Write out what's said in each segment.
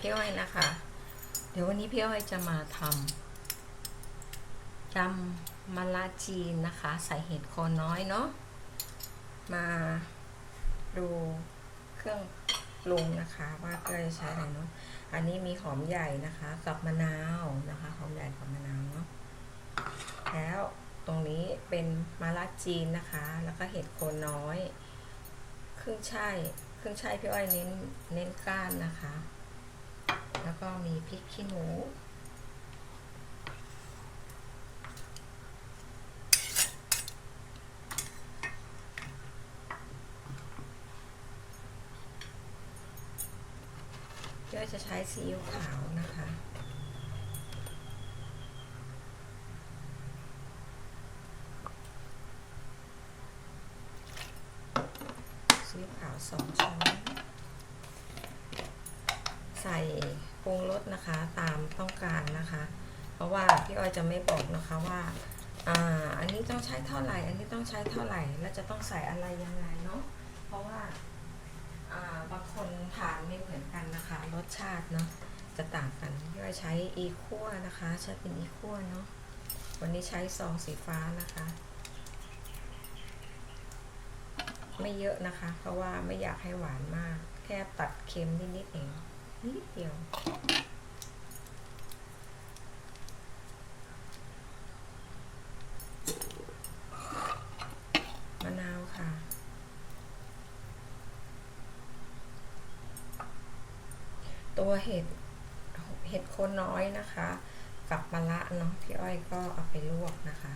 พี่อ้อยนะคะ เดี๋ยววันนี้พี่อ้อยจะมาทำยำมะละจีนนะคะ ใส่เห็ดโคนน้อยเนาะมาดูเครื่องปรุงนะคะ ว่าก็จะใช้อะไรเนาะอันนี้มีหอมใหญ่นะคะ กับมะนาวนะคะหอมใหญ่กับมะนาวเนาะแล้วตรงนี้เป็นมะละจีนนะคะ แล้วก็เห็ดโคนน้อย ครึ่งช่ายครึ่งช่ายพี่อ้อยเน้นเน้นก้านนะคะ แล้วก็มีพริกขี้หนูก็จะใช้ซีอิ๊วขาวนะคะซีอิ๊วขาวสองช้อน ใส่ปรุงรสนะคะตามต้องการนะคะ เพราะว่าพี่อ้อยจะไม่บอกนะคะว่าอ่าอันนี้ต้องใช้เท่าไหร่ อันนี้ต้องใช้เท่าไหร่ แล้วจะต้องใส่อะไรยังไงเนาะเพราะว่าอ่าบางคนทานไม่เหมือนกันนะคะ รสชาติเนาะจะต่างกันพี่อ้อยใช้อีคั่วนะคะ ใช้เป็นอีคั่วเนาะวันนี้ใช้ซองสีฟ้านะคะ ไม่เยอะนะคะ เพราะว่าไม่อยากให้หวานมาก แค่ตัดเค็มนิดๆเอง นิดเดียวมะนาวค่ะตัวเห็ดเห็ดโคนน้อยนะคะ กับมะระเนาะพี่อ้อยก็เอาไปลวกนะคะ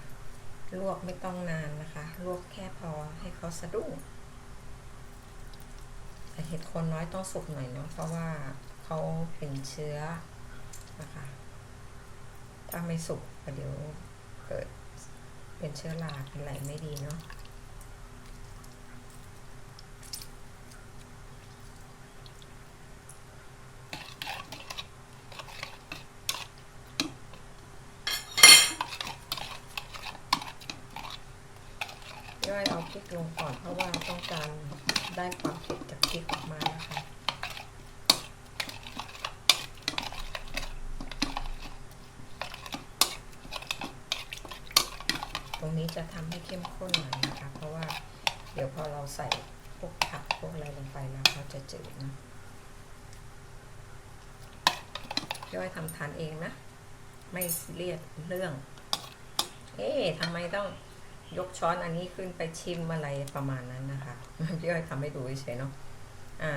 ลวกไม่ต้องนานนะคะ ลวกแค่พอให้เขาสะดุ้งแต่เห็ดโคนน้อยต้องสุกหน่อยเนาะเพราะว่า เขาเป็นเชื้อนะคะถ้าไม่สุกเดี๋ยวเกิดเป็นเชื้อราเป็นอะไรไม่ดีเนาะย่อยเอาพริกลงก่อนเพราะว่าต้องการได้ความเผ็ดจากพริกออกมานะคะ ตรง นี้จะทำให้เข้มข้นหน่อยนะคะ เพราะว่าเดี๋ยวพอเราใส่พวกผักพวกอะไรลงไปแล้วเขาจะจืดนะย่อยทำทานเองนะ ไม่เรียสเรื่อง เอ๊ะทำไมต้องยกช้อนอันนี้ขึ้นไปชิมอะไรประมาณนั้นนะคะพี่อ้อยทำให้ดูเฉยเนาะอ่า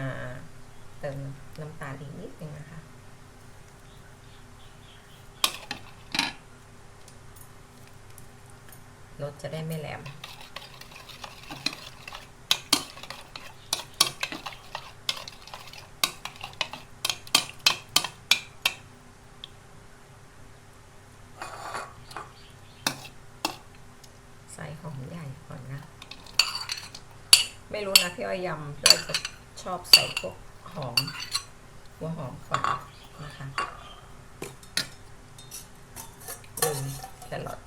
เติมน้ำตาลอีกนิดนึงนะคะ รสจะได้ไม่แหลม ใส่หอมใหญ่ก่อนนะ ไม่รู้นะพี่อ้อยยำพี่อ้อยจะชอบใส่พวกหอม หัวหอมก่อนนะคะลืมแครอท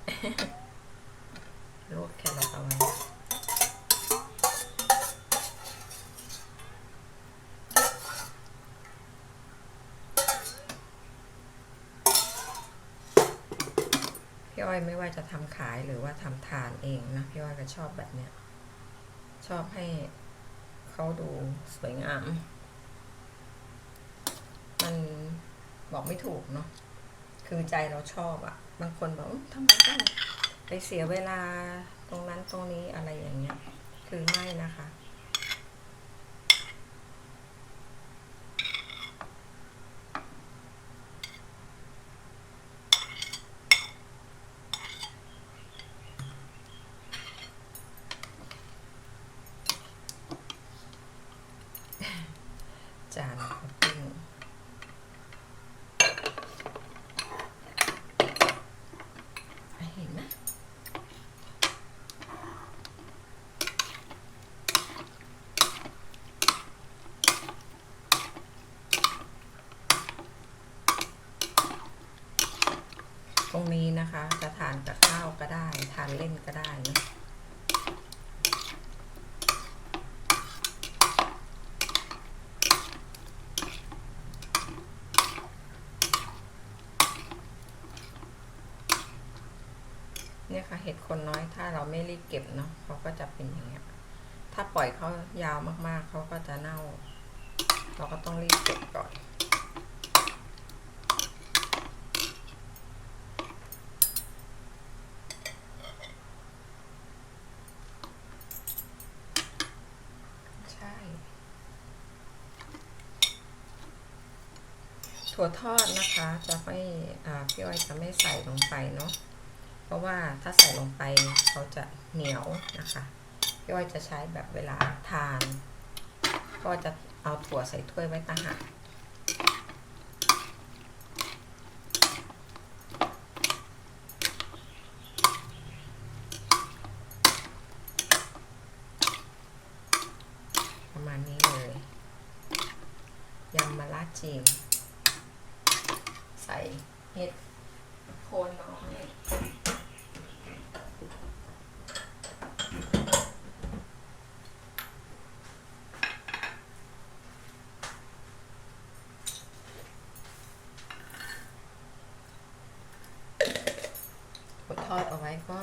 ลวกแครอทเอาไว้พี่ อ้อยไม่ว่าจะทำขายหรือว่าทำทานเองนะพี่อ้อยก็ชอบแบบเนี้ยชอบให้เขาดูสวยงาม มันบอกไม่ถูกเนาะคือใจเราชอบอะบางคนบอกทำไมต้องไปเสียเวลาตรงนั้นตรงนี้อะไรอย่างเงี้ย คือไม่นะคะ จะทานกับข้าวก็ได้ ทานเล่นก็ได้เนี่ยค่ะเห็ดคนน้อยถ้าเราไม่รีบเก็บเนาะเขาก็จะเป็นอย่างเงี้ย ถ้าปล่อยเขายาวมากๆ เขาก็จะเน่า เราก็ต้องรีบเก็บก่อน ถั่วทอดนะคะ จะไม่พี่อ้อยจะไม่ใส่ลงไปเนาะเพราะว่าถ้าใส่ลงไปเขาจะเหนียวนะคะพี่อ้อยจะใช้แบบเวลาทาน ก็จะเอาถั่วใส่ถ้วยไว้ต่างหากประมาณนี้เลยยำมะระจีน ใส่เห็ดโคนน้อยทอดเอาไว้ก็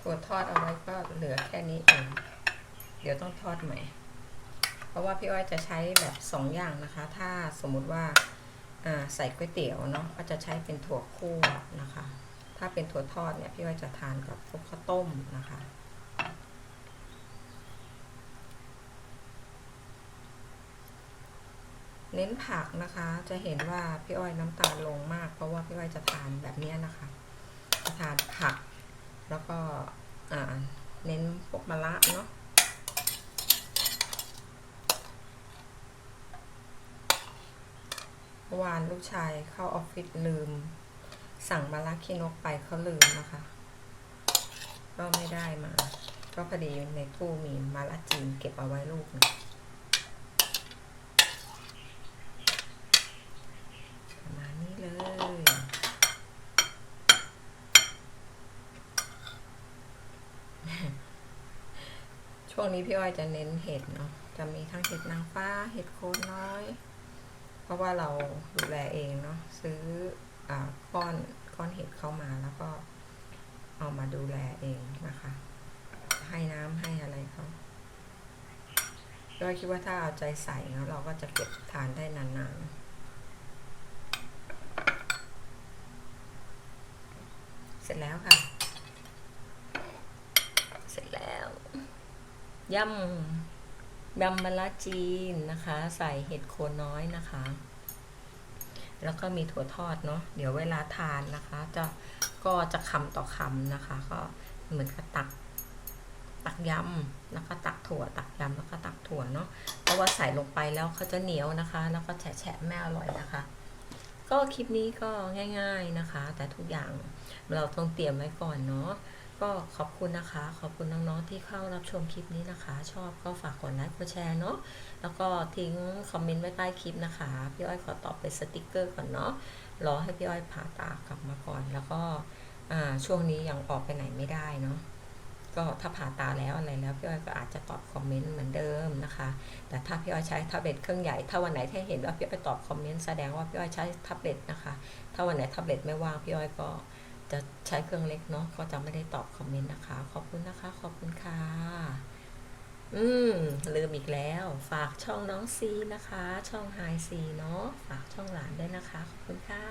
ถั่วทอดเอาไว้ก็เหลือแค่นี้เอง เดี๋ยวต้องทอดใหม่ เพราะว่าพี่อ้อยจะใช้แบบสองอย่างนะคะ ถ้าสมมุติว่าใส่ก๋วยเตี๋ยวเนาะก็จะใช้เป็นถั่วคั่วนะคะ ถ้าเป็นถั่วทอดเนี่ยพี่อ้อยจะทานกับพวกข้าวต้มนะคะเน้นผักนะคะ จะเห็นว่าพี่อ้อยน้ำตาลลงมาก เพราะว่าพี่อ้อยจะทานแบบเนี้ยนะคะจะทานผัก แล้วก็เน้นพวกมะระเนาะ เมื่อวานลูกชายเข้าออฟฟิศลืม สั่งมาลาคินกไปเขาลืมนะคะ ก็ไม่ได้มา ก็พอดีในตู้มีมาลาจีนเก็บเอาไว้ลูกหนึงประมาณนี้เลยช่วงนี้พี่อ้อยจะเน้นเห็ดเนาะจะมีทั้งเห็ดนางฟ้าเห็ดโคนน้อย เพราะว่าเราดูแลเองเนาะซื้ออาก้อนก้อนเห็ดเข้ามาแล้วก็เอามาดูแลเองนะคะ ให้น้ำให้อะไรเขาก็คิดว่าถ้าเอาใจใส่เนาะเราก็จะเก็บทานได้นานๆ เสร็จแล้วค่ะ เสร็จแล้วยำ ยำมะระจีนนะคะ ใส่เห็ดโคนน้อยนะคะ แล้วก็มีถั่วทอดเนาะเดี๋ยวเวลาทานนะคะ จะก็จะคำต่อคำนะคะ ก็เหมือนกับตักตักยำแล้วก็ตักถั่ว ตักยำแล้วก็ตักถั่วเนาะเพราะว่าใส่ลงไปแล้วเขาจะเหนียวนะคะ แล้วก็แฉะแฉะไม่อร่อยนะคะ ก็คลิปนี้ก็ง่าย ๆนะคะ แต่ทุกอย่างเราต้องเตรียมไว้ก่อนเนาะ ก็ขอบคุณนะคะ ขอบคุณน้องๆที่เข้ารับชมคลิปนี้นะคะ ชอบก็ฝากกดไลค์กดแชร์เนาะแล้วก็ทิ้งคอมเมนต์ไว้ใต้คลิปนะคะพี่อ้อยขอตอบเป็นสติกเกอร์ก่อนเนาะรอให้พี่อ้อยผ่าตากลับมาก่อน แล้วก็ช่วงนี้ยังออกไปไหนไม่ได้เนาะก็ถ้าผ่าตาแล้วอะไรแล้วพี่อ้อยก็อาจจะตอบคอมเมนต์เหมือนเดิมนะคะ แต่ถ้าพี่อ้อยใช้แท็บเล็ตเครื่องใหญ่ถ้าวันไหนที่เห็นว่าพี่อ้อยตอบคอมเมนต์แสดงว่าพี่อ้อยใช้แท็บเล็ตนะคะ ถ้าวันไหนแท็บเล็ตไม่ว่างพี่อ้อยก็ จะใช้เครื่องเล็กเนาะก็จะไม่ได้ตอบคอมเมนต์นะคะ ขอบคุณนะคะ ขอบคุณค่ะ อืมลืมอีกแล้ว ฝากช่องน้องซีนะคะ ช่องไฮซีเนาะฝากช่องหลานด้วยนะคะ ขอบคุณค่ะ